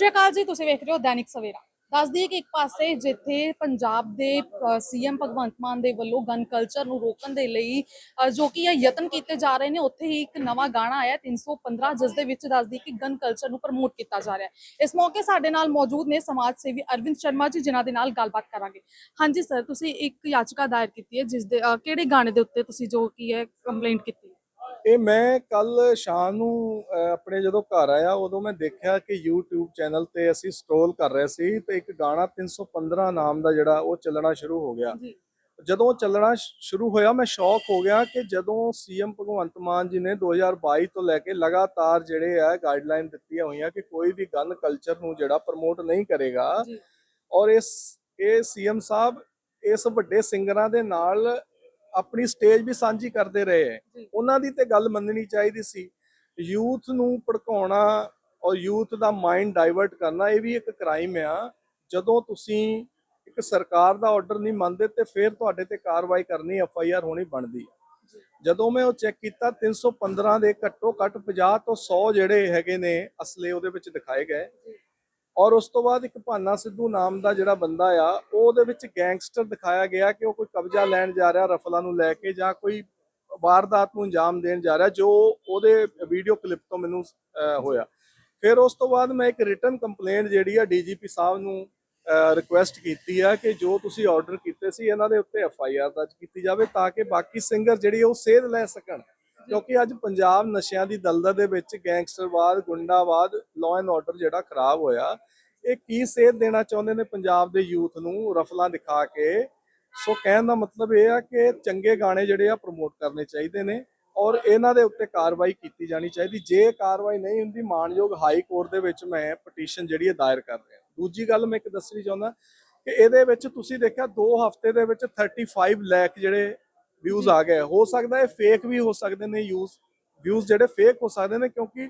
ਸ਼੍ਰੀ ਅਕਾਲ ਜੀ, ਤੁਸੀਂ ਵੇਖ ਰਹੇ ਹੋ ਦੈਨਿਕ ਸਵੇਰਾ। ਦੱਸਦੀ ਕਿ ਇੱਕ ਪਾਸੇ ਜਿੱਥੇ ਪੰਜਾਬ ਦੇ ਸੀਐਮ ਭਗਵੰਤ ਮਾਨ ਦੇ ਵੱਲੋਂ ਗਨ ਕਲਚਰ ਨੂੰ ਰੋਕਣ ਦੇ ਲਈ ਜੋ ਕਿ ਇਹ ਯਤਨ ਕੀਤੇ ਜਾ ਰਹੇ ਨੇ, ਉੱਥੇ ਹੀ ਇੱਕ ਨਵਾਂ ਗਾਣਾ ਆਇਆ 315 ਜਿਸ ਦੇ ਵਿੱਚ ਦੱਸਦੀ ਕਿ ਗਨ ਕਲਚਰ ਨੂੰ ਪ੍ਰਮੋਟ ਕੀਤਾ ਜਾ ਰਿਹਾ ਹੈ। ਇਸ ਮੌਕੇ ਸਾਡੇ ਨਾਲ ਮੌਜੂਦ ਨੇ ਸਮਾਜ ਸੇਵੀ ਅਰਵਿੰਦ ਸ਼ਰਮਾ ਜੀ, ਜਿਨ੍ਹਾਂ ਦੇ ਨਾਲ ਗੱਲਬਾਤ ਕਰਾਂਗੇ। ਹਾਂਜੀ ਸਰ ਤੁਸੀਂ ਇੱਕ ਯਾਚਕਾ ਦਾਇਰ ਕੀਤੀ ਹੈ, ਜਿਸ ਦੇ ਕਿਹੜੇ ਗਾਣੇ ਦੇ ਉੱਤੇ ਤੁਸੀਂ ਜੋ ਕੀ ਹੈ ਕੰਪਲੇਂਟ ਕੀਤੀ ਇਹ ਮੈਂ ਕੱਲ ਸ਼ਾਮ ਨੂੰ ਆਪਣੇ ਜਦੋਂ ਘਰ ਆਇਆ ਉਦੋਂ ਮੈਂ ਦੇਖਿਆ ਕਿ YouTube ਚੈਨਲ ਤੇ ਅਸੀਂ ਸਕਰੋਲ ਕਰ ਰਹੇ ਸੀ ਤੇ ਇੱਕ ਗਾਣਾ 315 ਨਾਮ ਦਾ ਜਿਹੜਾ ਉਹ ਚੱਲਣਾ ਸ਼ੁਰੂ ਹੋ ਗਿਆ। ਜਦੋਂ ਉਹ ਚੱਲਣਾ ਸ਼ੁਰੂ ਹੋਇਆ ਮੈਂ ਸ਼ੌਕ ਹੋ ਗਿਆ ਕਿ ਜਦੋਂ ਸੀਐਮ ਭਗਵੰਤ ਮਾਨ ਜੀ ਨੇ 2022 ਤੋਂ ਲੈ ਕੇ ਲਗਾਤਾਰ ਜਿਹੜੇ ਆ ਗਾਈਡਲਾਈਨ ਦਿੱਤੀਆਂ ਹੋਈਆਂ ਕਿ ਕੋਈ ਵੀ ਗਨ ਕਲਚਰ ਨੂੰ ਜਿਹੜਾ ਪ੍ਰਮੋਟ ਨਹੀਂ ਕਰੇਗਾ ਔਰ ਇਸ ਇਹ ਸੀਐਮ ਸਾਹਿਬ ਇਸ ਵੱਡੇ ਸਿੰਗਰਾਂ ਦੇ ਨਾਲ ਆਪਣੀ ਸਟੇਜ ਵੀ ਸਾਂਝੀ ਕਰਦੇ ਰਹੇ। ਉਹਨਾਂ ਦੀ ਤੇ ਗੱਲ ਮੰਨਣੀ ਚਾਹੀਦੀ ਸੀ। ਯੂਥ ਨੂੰ ਭੜਕਾਉਣਾ ਔਰ ਯੂਥ ਦਾ ਮਾਈਂਡ ਡਾਈਵਰਟ ਕਰਨਾ ਇਹ ਵੀ ਇੱਕ ਕ੍ਰਾਈਮ ਆ। ਜਦੋਂ ਤੁਸੀਂ ਇੱਕ ਸਰਕਾਰ ਦਾ ਆਰਡਰ ਨਹੀਂ ਮੰਨਦੇ ਤੇ ਫਿਰ ਤੁਹਾਡੇ ਤੇ ਕਾਰਵਾਈ ਕਰਨੀ ਐਫ ਆਈ ਆਰ ਹੋਣੀ ਬਣਦੀ ਹੈ ਜਦੋਂ ਮੈਂ ਉਹ ਚੈੱਕ ਕੀਤਾ 315 ਦੇ ਘੱਟੋ ਘੱਟ 50 ਤੋਂ 100 ਜਿਹੜੇ ਹੈਗੇ ਨੇ ਅਸਲੇ ਉਹਦੇ ਵਿੱਚ ਦਿਖਾਏ ਗਏ। ਔਰ ਉਸ ਤੋਂ ਬਾਅਦ ਇੱਕ ਭਾਨਾ ਸਿੱਧੂ ਨਾਮ ਦਾ ਜਿਹੜਾ ਬੰਦਾ ਆ ਉਹਦੇ ਵਿੱਚ ਗੈਂਗਸਟਰ ਦਿਖਾਇਆ ਗਿਆ ਕਿ ਉਹ ਕੋਈ ਕਬਜ਼ਾ ਲੈਣ ਜਾ ਰਿਹਾ ਰਫਲਾਂ ਨੂੰ ਲੈ ਕੇ ਜਾਂ ਕੋਈ ਵਾਰਦਾਤ ਨੂੰ ਅੰਜਾਮ ਦੇਣ ਜਾ ਰਿਹਾ, ਜੋ ਉਹਦੇ ਵੀਡੀਓ ਕਲਿੱਪ ਤੋਂ ਮੈਨੂੰ ਹੋਇਆ। ਫਿਰ ਉਸ ਤੋਂ ਬਾਅਦ ਮੈਂ ਇੱਕ ਰਿਟਨ ਕੰਪਲੇਂਟ ਜਿਹੜੀ ਆ ਡੀਜੀਪੀ ਸਾਹਿਬ ਨੂੰ ਰਿਕੁਐਸਟ ਕੀਤੀ ਆ ਕਿ ਜੋ ਤੁਸੀਂ ਆਰਡਰ ਕੀਤੇ ਸੀ, ਇਹਨਾਂ ਦੇ ਉੱਤੇ ਐਫ ਆਈ ਆਰ ਦਰਜ ਕੀਤੀ ਜਾਵੇ ਤਾਂ ਕਿ ਬਾਕੀ ਸਿੰਗਰ ਜਿਹੜੀ ਉਹ ਸੇਧ ਲੈ ਸਕਣ। ਕਿਉਂਕਿ ਅੱਜ ਪੰਜਾਬ ਨਸ਼ਿਆਂ ਦੀ ਦਲਦਲ ਦੇ ਵਿੱਚ ਗੈਂਗਸਟਰਵਾਦ, ਗੁੰਡਾਵਾਦ ਲਾਅ ਐਂਡ ਆਰਡਰ ਜਿਹੜਾ ਖਰਾਬ ਹੋਇਆ, ਇਹ ਕੀ ਸੇਧ ਦੇਣਾ ਚਾਹੁੰਦੇ ਨੇ ਪੰਜਾਬ ਦੇ ਯੂਥ ਨੂੰ ਰਫਲਾਂ ਦਿਖਾ ਕੇ? ਸੋ ਕਹਿਣ ਦਾ ਮਤਲਬ ਇਹ ਆ ਕਿ ਚੰਗੇ ਗਾਣੇ ਜਿਹੜੇ ਆ ਪ੍ਰਮੋਟ ਕਰਨੇ ਚਾਹੀਦੇ ਨੇ ਔਰ ਇਹਨਾਂ ਦੇ ਉੱਤੇ ਕਾਰਵਾਈ ਕੀਤੀ ਜਾਣੀ ਚਾਹੀਦੀ। ਜੇ ਕਾਰਵਾਈ ਨਹੀਂ ਹੁੰਦੀ, ਮਾਨਯੋਗ ਹਾਈ ਕੋਰਟ ਦੇ ਵਿੱਚ ਮੈਂ ਪਟੀਸ਼ਨ ਜਿਹੜੀ ਹੈ ਦਾਇਰ ਕਰ ਰਿਹਾ। ਦੂਜੀ ਗੱਲ ਮੈਂ ਇੱਕ ਦੱਸਣੀ ਚਾਹੁੰਦਾ ਕਿ ਇਹਦੇ ਵਿੱਚ ਤੁਸੀਂ ਦੇਖਿਆ 2 ਹਫ਼ਤੇ ਦੇ ਵਿੱਚ 35 ਲੱਖ ਜਿਹੜੇ ਵਿਊਜ਼ ਆ ਗਏ। ਹੋ ਸਕਦਾ ਹੈ ਫੇਕ ਵੀ ਹੋ ਸਕਦੇ ਨੇ ਯੂਜ਼ ਵਿਊਜ਼ ਜਿਹੜੇ ਫੇਕ ਹੋ ਸਕਦੇ ਨੇ ਕਿਉਂਕਿ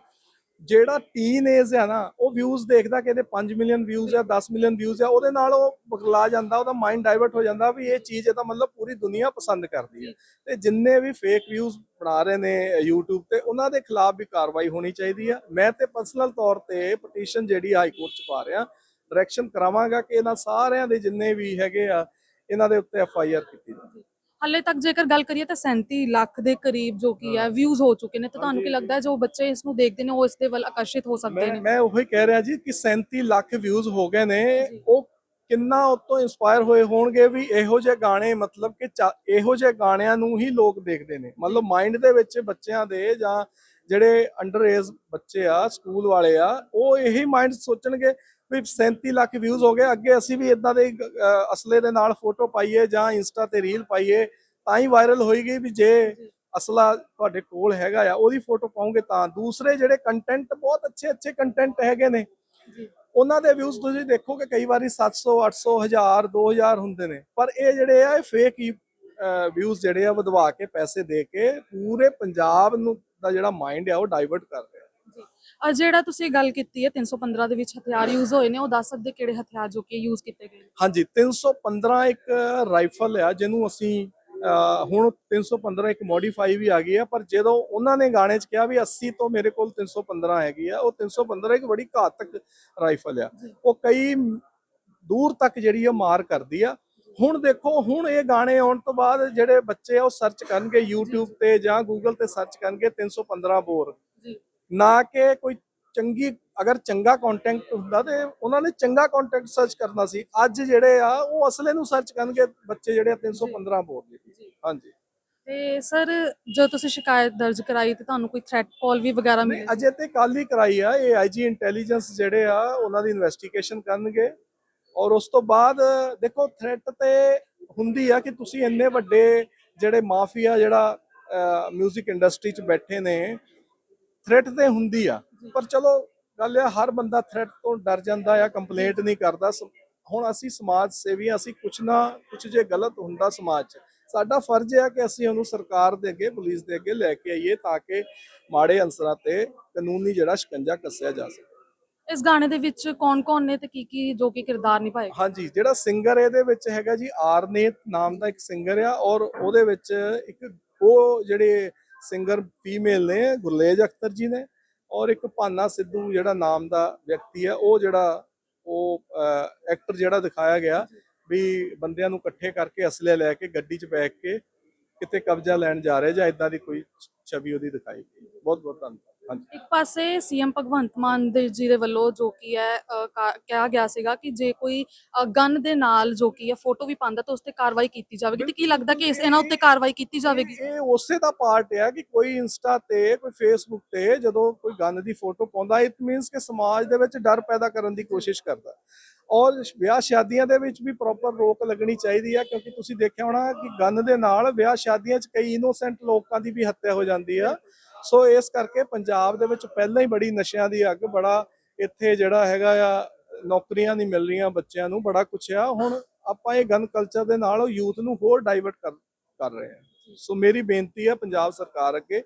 ਜਿਹੜਾ ਟੀਨ ਏਜ ਹੈ ਨਾ ਉਹ ਵਿਊਜ਼ ਦੇਖਦਾ ਕਿ ਇਹਦੇ 5 ਮਿਲੀਅਨ ਵਿਊਜ਼ ਆ 10 ਮਿਲੀਅਨ ਵਿਊਜ਼ ਆ ਉਹਦੇ ਨਾਲ ਉਹ ਬਗਲਾ ਜਾਂਦਾ ਉਹਦਾ ਮਾਈਂਡ ਡਾਈਵਰਟ ਹੋ ਜਾਂਦਾ ਵੀ ਇਹ ਚੀਜ਼ ਇਹਦਾ ਮਤਲਬ ਪੂਰੀ ਦੁਨੀਆ ਪਸੰਦ ਕਰਦੀ ਹੈ। ਤੇ ਜਿੰਨੇ ਵੀ ਫੇਕ ਵਿਊਜ਼ ਬਣਾ ਰਹੇ ਨੇ YouTube ਤੇ ਉਹਨਾਂ ਦੇ ਖਿਲਾਫ ਵੀ ਕਾਰਵਾਈ ਹੋਣੀ ਚਾਹੀਦੀ ਆ। ਮੈਂ ਤੇ ਪਰਸਨਲ ਤੌਰ ਤੇ ਪਟੀਸ਼ਨ ਜਿਹੜੀ ਹਾਈ ਕੋਰਟ ਚ ਪਾ ਰਿਹਾ। ਡਾਇਰੈਕਸ਼ਨ ਕਰਾਵਾਂਗਾ ਕਿ ਇਹਨਾਂ ਸਾਰਿਆਂ ਦੇ ਜਿੰਨੇ ਵੀ ਹੈਗੇ ਆ ਇਹਨਾਂ ਦੇ ਉੱਤੇ ਐਫ ਆਈ ਆਰ ਕੀਤੀ ਜਾਵੇ। ਹਾਲੇ ਤੱਕ ਜੇਕਰ ਗੱਲ ਕਰੀਏ ਤਾਂ 37 ਲੱਖ ਦੇ ਕਰੀਬ ਜੋ ਕੀ ਹੈ ਵਿਊਜ਼ ਹੋ ਚੁੱਕੇ ਨੇ। ਤਾਂ ਤੁਹਾਨੂੰ ਕੀ ਲੱਗਦਾ ਹੈ ਜੋ ਬੱਚੇ ਇਸ ਨੂੰ ਦੇਖਦੇ ਨੇ ਉਹ ਇਸ ਦੇ ਵੱਲ ਆਕਰਸ਼ਿਤ ਹੋ ਸਕਦੇ ਮੈਂ ਨੇ? ਮੈਂ ਉਹੀ ਕਹਿ ਰਿਹਾ ਜੀ ਕਿ 37 ਲੱਖ ਵਿਊਜ਼ ਹੋ ਗਏ ਨੇ। ਜੀ। ਉਹ ਕਿੰਨਾ ਉਤੋਂ ਇਨਸਪਾਇਰ ਹੋਏ ਹੋਣਗੇ ਵੀ ਇਹੋ ਜਿਹੇ ਗਾਣੇ ਮਤਲਬ ਕਿ ਚਾ- ਇਹੋ ਜਿਹੇ ਗਾਣਿਆਂ ਨੂੰ ਹੀ ਲੋਕ ਦੇਖਦੇ ਨੇ। ਮਤਲਬ ਮਾਈਂਡ ਦੇ ਵਿੱਚ ਬੱਚਿਆਂ ਦੇ ਜਾਂ ਜਿਹੜੇ ਅੰਡਰ ਏਜ ਬੱਚੇ ਆ ਸਕੂਲ ਵਾਲੇ ਆ ਉਹ ਇਹੀ ਮਾਈਂਡ ਸੋਚਣਗੇ ਵੀ 37 ਲੱਖ ਵਿਊਜ਼ ਹੋ ਗਏ। ਅੱਗੇ ਅਸੀਂ ਵੀ ਇਦਾਂ ਦੇ ਅਸਲੇ ਦੇ ਨਾਲ ਫੋਟੋ ਪਾਈਏ ਜਾਂ ਇੰਸਟਾ ਤੇ ਰੀਲ ਪਾਈਏ ਤਾਂ ਹੀ ਵਾਇਰਲ ਹੋਏਗੀ ਵੀ ਜੇ ਅਸਲਾ ਤੁਹਾਡੇ ਕੋਲ ਹੈਗਾ ਆ ਉਹਦੀ ਫੋਟੋ ਪਾਉਂਗੇ ਤਾਂ। ਦੂਸਰੇ ਜਿਹੜੇ ਕੰਟੈਂਟ ਬਹੁਤ ਅੱਛੇ ਅੱਛੇ ਕੰਟੈਂਟ ਹੈਗੇ ਨੇ। ਉਹਨਾਂ ਦੇ ਵਿਊਜ਼ ਤੁਸੀਂ ਦੇਖੋਗੇ ਕਈ ਵਾਰੀ 700 800 1000 2000 ਹੁੰਦੇ ਨੇ। ਪਰ ਇਹ ਜਿਹੜੇ ਆ ਇਹ ਫੇਕ ਹੀ ਵਿਊਜ਼ ਜਿਹੜੇ ਆ ਵਧਵਾ ਕੇ ਪੈਸੇ ਦੇ ਕੇ ਪੂਰੇ ਪੰਜਾਬ ਨੂੰ ਦਾ ਜਿਹੜਾ ਮਾਈਂਡ ਆ ਉਹ ਡਾਈਵਰਟ ਕਰ ਰਿਹਾ। ਜੀ। ਅ ਜਿਹੜਾ ਤੁਸੀਂ ਗੱਲ ਕੀਤੀ ਹੈ 315 ਦੇ ਵਿੱਚ ਹਥਿਆਰ ਯੂਜ਼ ਹੋਏ ਨੇ ਉਹ ਦੱਸ ਸਕਦੇ ਕਿਹੜੇ ਹਥਿਆਰ ਜੋ ਕਿ ਯੂਜ਼ ਕੀਤੇ ਗਏ ਹਾਂਜੀ 315 ਇੱਕ ਰਾਈਫਲ ਆ ਜਿਹਨੂੰ ਅਸੀਂ ਹੁਣ 315 ਇੱਕ ਮੋਡੀਫਾਈ ਵੀ ਆ ਗਈ ਆ ਪਰ ਜਦੋਂ ਉਹਨਾਂ ਨੇ ਗਾਣੇ 'ਚ ਕਿਹਾ ਵੀ 80 ਤੋਂ ਮੇਰੇ ਕੋਲ 315 ਹੈਗੀ ਆ ਉਹ 315 ਇੱਕ ਬੜੀ ਘਾਤਕ ਰਾਈਫਲ ਆ। ਉਹ ਕਈ ਦੂਰ ਤੱਕ ਜਿਹੜੀ ਆ ਮਾਰ ਕਰਦੀ ਆ। ਹੁਣ ਦੇਖੋ ਹੁਣ ਇਹ ਗਾਣੇ ਆਉਣ ਤੋਂ ਬਾਅਦ ਜਿਹੜੇ ਬੱਚੇ ਆ ਉਹ ਸਰਚ ਕਰਨਗੇ YouTube ਤੇ ਜਾਂ Google ਤੇ ਸਰਚ ਕਰਨਗੇ 315 ਬੋਰ। ਨਾ ਕਿ ਕੋਈ ਚੰਗੀ ਅਗਰ ਚੰਗਾ ਕੰਟੈਂਟ ਹੁੰਦਾ ਤੇ ਉਹਨਾਂ ਨੇ ਚੰਗਾ ਕੰਟੈਂਟ ਸਰਚ ਕਰਨਾ ਸੀ। ਅੱਜ ਜਿਹੜੇ ਆ ਉਹ ਅਸਲੇ ਨੂੰ ਸਰਚ ਕਰਨਗੇ ਬੱਚੇ ਜਿਹੜੇ ਆ 315 ਬੋਲ ਦੇ। ਹਾਂਜੀ। ਤੇ ਸਰ ਜੋ ਤੁਸੀਂ ਸ਼ਿਕਾਇਤ ਦਰਜ ਕਰਾਈ ਤੇ ਤੁਹਾਨੂੰ ਕੋਈ ਥ੍ਰੈਟ ਕਾਲ ਵੀ ਵਗੈਰਾ ਮਿਲੀ ਅਜੇ ਤੇ ਕੱਲ ਹੀ ਕਰਾਈ ਆ। ਇਹ ਆਈਜੀ ਇੰਟੈਲੀਜੈਂਸ ਜਿਹੜੇ ਆ ਉਹਨਾਂ ਦੀ ਇਨਵੈਸਟੀਗੇਸ਼ਨ ਕਰਨਗੇ। ਔਰ ਉਸ ਤੋਂ ਬਾਅਦ ਦੇਖੋ ਥ੍ਰੈਟ ਤੇ ਹੁੰਦੀ ਆ ਕਿ ਤੁਸੀਂ ਇੰਨੇ ਵੱਡੇ ਜਿਹੜੇ ਮਾਫੀਆ ਜਿਹੜਾ 뮤직 ਇੰਡਸਟਰੀ 'ਚ ਬੈਠੇ ਨੇ ਥ੍ਰੈਟ ਤੇ ਹੁੰਦੀ ਆ। ਪਰ ਚਲੋ ਗੱਲ ਇਹ ਆ, ਹਰ ਬੰਦਾ ਥ੍ਰੈਟ ਤੋਂ ਡਰ ਜਾਂਦਾ ਆ ਕੰਪਲੇਂਟ ਨਹੀਂ ਕਰਦਾ। ਹੁਣ ਅਸੀਂ ਸਮਾਜ ਸੇਵੀ ਅਸੀਂ ਕੁਛ ਨਾ ਕੁਛ ਜੇ ਗਲਤ ਹੁੰਦਾ ਸਮਾਜ 'ਚ ਸਾਡਾ ਫਰਜ਼ ਹੈ ਕਿ ਅਸੀਂ ਉਹਨੂੰ ਸਰਕਾਰ ਦੇ ਅੱਗੇ ਪੁਲਿਸ ਦੇ ਅੱਗੇ ਲੈ ਕੇ ਆਈਏ ਤਾਂ ਕਿ ਮਾੜੇ ਅਨਸਰਾਂ ਤੇ ਕਾਨੂੰਨੀ ਜਿਹੜਾ ਸ਼ਿਕੰਜਾ ਕੱਸਿਆ ਜਾ ਸਕੇ। ਇਸ ਗਾਣੇ ਦੇ ਵਿੱਚ ਕੌਣ-ਕੌਣ ਨੇ ਤੇ ਕੀ ਕੀ ਜੋ ਕਿ ਕਿਰਦਾਰ ਨਿਭਾਏ ਹਾਂਜੀ ਜਿਹੜਾ ਸਿੰਗਰ ਇਹਦੇ ਵਿੱਚ ਹੈਗਾ ਜੀ ਆਰਨੇਤ ਨਾਮ ਦਾ ਇੱਕ ਸਿੰਗਰ ਆ ਔਰ ਉਹਦੇ ਵਿੱਚ ਇੱਕ ਉਹ ਜਿਹੜੇ ਸਿੰਗਰ ਫੀਮੇਲ ਨੇ, ਗੁਰਲੇਜ ਅਖਤਰ ਜੀ ਨੇ ਔਰ ਇੱਕ ਭਾਨਾ ਸਿੱਧੂ ਜਿਹੜਾ ਨਾਮ ਦਾ ਵਿਅਕਤੀ ਹੈ, ਉਹ ਜਿਹੜਾ ਉਹ ਐਕਟਰ ਜਿਹੜਾ ਦਿਖਾਇਆ ਗਿਆ ਵੀ ਬੰਦਿਆਂ ਨੂੰ ਇਕੱਠੇ ਕਰਕੇ ਅਸਲੇ ਲੈ ਕੇ ਗੱਡੀ 'ਚ ਬੈਠ ਕੇ ਕਿਤੇ ਕਬਜ਼ਾ ਲੈਣ ਜਾ ਰਹੇ ਜਾਂ ਇਦਾਂ ਦੀ ਕੋਈ ਛਵੀ ਉਹਦੀ ਦਿਖਾਈ ਗਈ। ਬਹੁਤ ਬਹੁਤ ਧੰਨਵਾਦ। ਇੱਕ ਪਾਸੇ ਸੀਐਮ ਭਗਵੰਤ ਮਾਨ ਦੇ ਜੀ ਦੇ ਵੱਲੋਂ ਜੋ ਕੀ ਹੈ ਅ, ਕਾ- ਕਿਹਾ ਗਿਆ ਸੀਗਾ ਕਿ ਜੇ ਕੋਈ ਗਨ ਦੇ ਨਾਲ ਜੋ ਕੀ ਹੈ ਫੋਟੋ ਵੀ ਪਾਉਂਦਾ ਤਾਂ ਉਸ ਤੇ ਕਾਰਵਾਈ ਕੀਤੀ ਜਾਵੇਗੀ। ਤੇ ਕੀ ਲੱਗਦਾ ਕਿ ਇਸ ਇਹਨਾਂ ਉੱਤੇ ਕਾਰਵਾਈ ਕੀਤੀ ਜਾਵੇਗੀ? ਇਹ ਇਹ ਉਸੇ ਦਾ ਪਾਰਟ ਹੈ ਕਿ ਕੋਈ ਇੰਸਟਾ ਤੇ ਕੋਈ ਫੇਸਬੁੱਕ ਤੇ ਜਦੋਂ ਕੋਈ ਗੰਨ ਦੀ ਫੋਟੋ ਪਾਉਂਦਾ ਇਟ ਮੀਨਸ ਕਿ ਸਮਾਜ ਦੇ ਵਿੱਚ ਡਰ ਪੈਦਾ ਕਰਨ ਦੀ ਕੋਸ਼ਿਸ਼ ਕਰਦਾ। ਔਰ ਵਿਆਹ ਸ਼ਾਦੀਆਂ ਦੇ ਵਿੱਚ ਵੀ ਪ੍ਰੋਪਰ ਰੋਕ ਲੱਗਣੀ ਚਾਹੀਦੀ ਹੈ ਕਿਉਂਕਿ ਤੁਸੀਂ ਦੇਖਿਆ ਹੋਣਾ ਕਿ ਗੰਨ ਦੇ ਨਾਲ ਵਿਆਹ ਸ਼ਾਦੀਆਂ 'ਚ ਕਈ ਇਨੋਸੈਂਟ ਲੋਕਾਂ ਦੀ ਵੀ ਹੱਤਿਆ ਹੋ ਜਾਂਦੀ ਆ। ਸੋ ਇਸ ਕਰਕੇ ਪੰਜਾਬ ਦੇ ਵਿੱਚ ਪਹਿਲਾਂ ਹੀ ਬੜੀ ਨਸ਼ਿਆਂ ਦੀ ਅੱਗ, ਬੜਾ ਇੱਥੇ ਜਿਹੜਾ ਹੈਗਾ ਆ, ਨੌਕਰੀਆਂ ਨਹੀਂ ਮਿਲ ਰਹੀਆਂ ਬੱਚਿਆਂ ਨੂੰ, ਬੜਾ ਕੁਛ ਆ। ਹੁਣ ਆਪਾਂ ਇਹ ਗਨ ਕਲਚਰ ਦੇ ਨਾਲ ਯੂਥ ਨੂੰ ਹੋਰ ਡਾਈਵਰਟ ਕਰ ਕਰ ਰਹੇ ਹਾਂ। ਸੋ ਮੇਰੀ ਬੇਨਤੀ ਹੈ ਪੰਜਾਬ ਸਰਕਾਰ ਅੱਗੇ,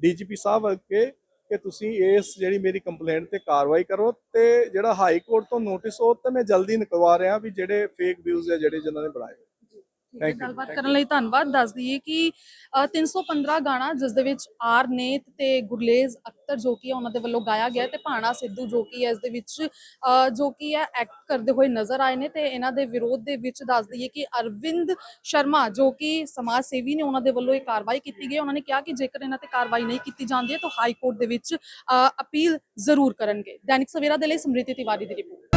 ਡੀਜੀਪੀ ਸਾਹਿਬ ਅੱਗੇ ਕਿ ਤੁਸੀਂ ਇਸ ਜਿਹੜੀ ਮੇਰੀ ਕੰਪਲੇਂਟ ਤੇ ਕਾਰਵਾਈ ਕਰੋ ਤੇ ਜਿਹੜਾ ਹਾਈ ਕੋਰਟ ਤੋਂ ਨੋਟਿਸ ਉਹ ਤੇ ਮੈਂ ਜਲਦੀ ਨਿਕਲਵਾ ਰਿਹਾ ਵੀ ਜਿਹੜੇ ਫੇਕ ਵਿਊਜ਼ ਆ ਜਿਹੜੇ ਜਿਨ੍ਹਾਂ ਨੇ ਬਣਾਏ ਠੀਕ ਹੈ, Thank you, ਗੱਲਬਾਤ ਕਰਨ ਲਈ ਧੰਨਵਾਦ। ਦੱਸ ਦਈਏ ਕਿ ਅ, 315 ਗਾਣਾ ਜਿਸ ਦੇ ਵਿੱਚ ਆਰ ਨੇਤ ਤੇ ਗੁਰਲੇਜ਼ ਅਖਤਰ ਜੋ ਕਿ ਉਹਨਾਂ ਦੇ ਵੱਲੋਂ ਗਾਇਆ ਗਿਆ ਤੇ ਭਾਣਾ ਸਿੱਧੂ ਜੋ ਕਿ ਇਸ ਦੇ ਵਿੱਚ ਜੋ ਕਿ ਹੈ ਐਕਟ ਕਰਦੇ ਹੋਏ ਨਜ਼ਰ ਆਏ ਨੇ ਤੇ ਇਹਨਾਂ ਦੇ ਵਿਰੋਧ ਦੇ ਵਿੱਚ ਦੱਸ ਦਈਏ ਕਿ ਅਰਵਿੰਦ ਸ਼ਰਮਾ ਜੋ ਕਿ ਸਮਾਜ ਸੇਵੀ ਨੇ ਉਹਨਾਂ ਦੇ ਵੱਲੋਂ ਇਹ ਕਾਰਵਾਈ ਕੀਤੀ ਗਈ। ਉਹਨਾਂ ਨੇ ਕਿਹਾ ਕਿ ਜੇਕਰ ਇਹਨਾਂ ਤੇ ਕਾਰਵਾਈ ਨਹੀਂ ਕੀਤੀ ਜਾਂਦੀ ਹੈ ਤਾਂ ਹਾਈ ਕੋਰਟ ਦੇ ਵਿੱਚ ਅਪੀਲ ਜ਼ਰੂਰ ਕਰਨਗੇ। ਦੈਨਿਕ ਸਵੇਰਾ ਦੇ ਲਈ ਸਮ੍ਰਿਤੀ ਤਿਵਾਰੀ ਦੀ ਰਿਪੋਰਟ।